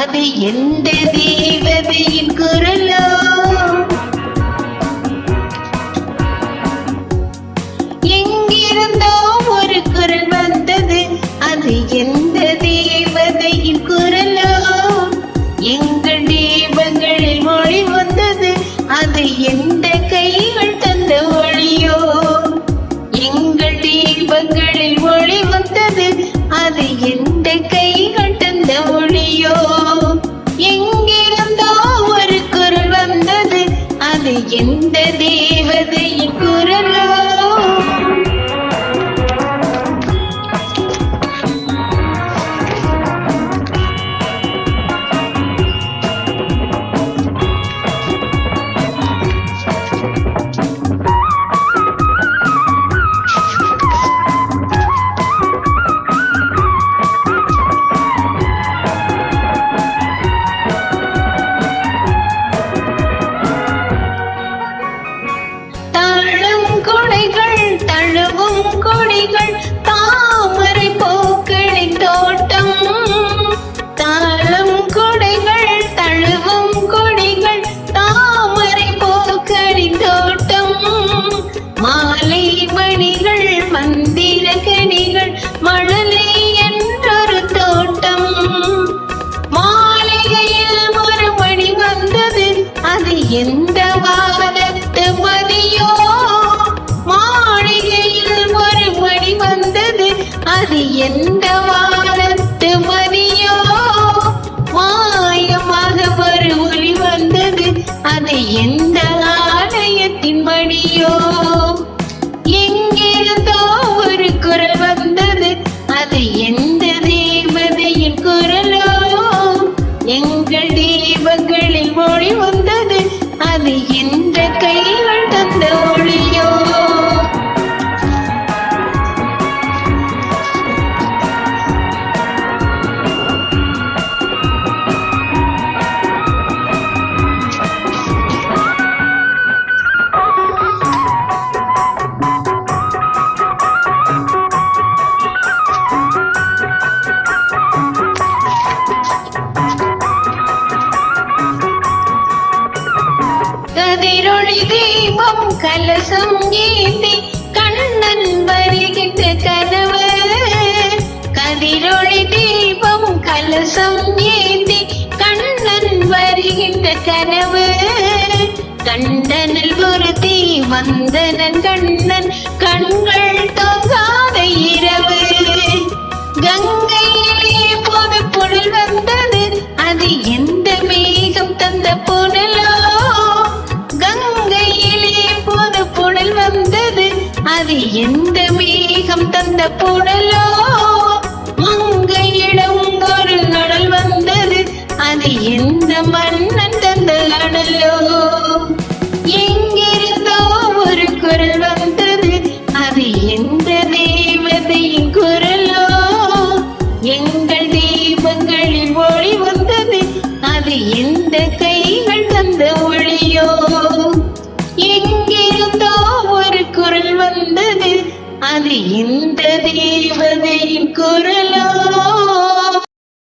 அது எந்த தேவதையின் அது எந்த தழுவும் அது எந்த வானத்து மதியோ மாயமாக ஒரு ஒளி வந்தது. அது எந்த ஆலயத்தின் மணியோ எங்கிருந்தோ ஒரு குரல் வந்தது. அது எந்த தேவதையின் குரலோ? எங்கள் தெய்வங்களில் மொழி வந்தது நீரொழி தீபம் கலசம் ஏந்தி கண்ணன் வருகின்ற கனவு கதிரொழி தீபம் கலசம் ஏந்தி கண்ணன் வருகின்ற கனவு கண்டனில் ஒரு தீ வந்தனன் கண்ணன் அது எந்த மேகம் தந்த புடலோ மங்கையிடம் ஒரு நடல் வந்தது. அது எந்த மன்னன் தந்த அடலோ அது எந்த தேவதையின் குரலோ